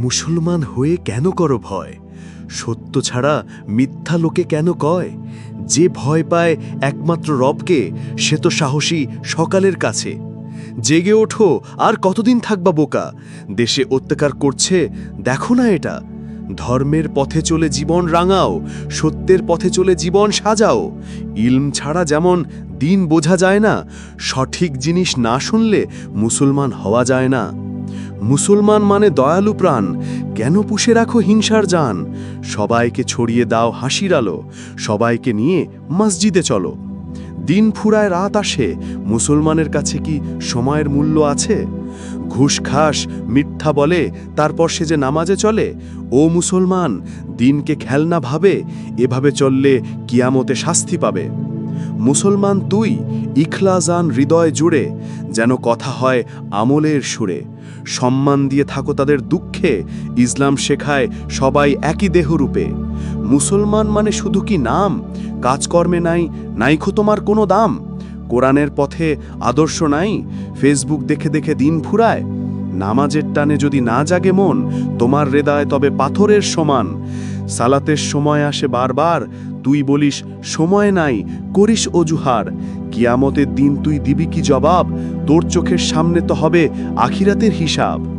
মুসলমান হয়ে কেন করো ভয়? সত্য ছাড়া মিথ্যা লোকে কেন কয়? যে ভয় পায় একমাত্র রবকে, সে তো সাহসী সকালের কাছে। জেগে ওঠো, আর কতদিন থাকবা বোকা? দেশে অত্যাচার করছে, দেখো না এটা। ধর্মের পথে চলে জীবন রাঙাও, সত্যের পথে চলে জীবন সাজাও। ইলম ছাড়া যেমন দিন বোঝা যায় না, সঠিক জিনিস না শুনলে মুসলমান হওয়া যায় না। মুসলমান মানে দয়ালু প্রাণ। কেন পুষে রাখো হিংসার যান? সবাইকে ছড়িয়ে দাও হাসির আলো। সবাইকে নিয়ে মসজিদে চলো। দিন ফুরায় রাত আসে। মুসলমানের কাছে কি সময়ের মূল্য আছে? ঘুষ খাস, মিথ্যা বলে, তারপর সে যে নামাজে চলে? ও মুসলমান, দিনকে খেলনা ভাবে, এভাবে চললে কিয়ামতে শাস্তি পাবে। মুসলমান তুই, ইখলাজান হৃদয় জুড়ে, যেন কথা হয় আমলের সুরে। সম্মান দিয়ে থাকো তাদের দুঃখে, ইসলাম শেখায় সবাই একই দেহরূপে। মুসলমান মানে শুধু কি নাম? কাজকর্মে নাই, নাইখো তোমার কোনো দাম? কোরআনের পথে আদর্শ নাই, ফেসবুক দেখে দেখে দিন ফুরায় নামাজের টানে যদি না জাগে মন, তোমার হৃদয় তবে পাথরের সমান। সালাতের সময় আসে বারবার, তুই বলিস, সময় নাই, করিস অজুহার কিয়ামতের দিন তুই দিবি কি জবাব? তোর চোখের সামনে তো হবে আখিরাতের হিসাব।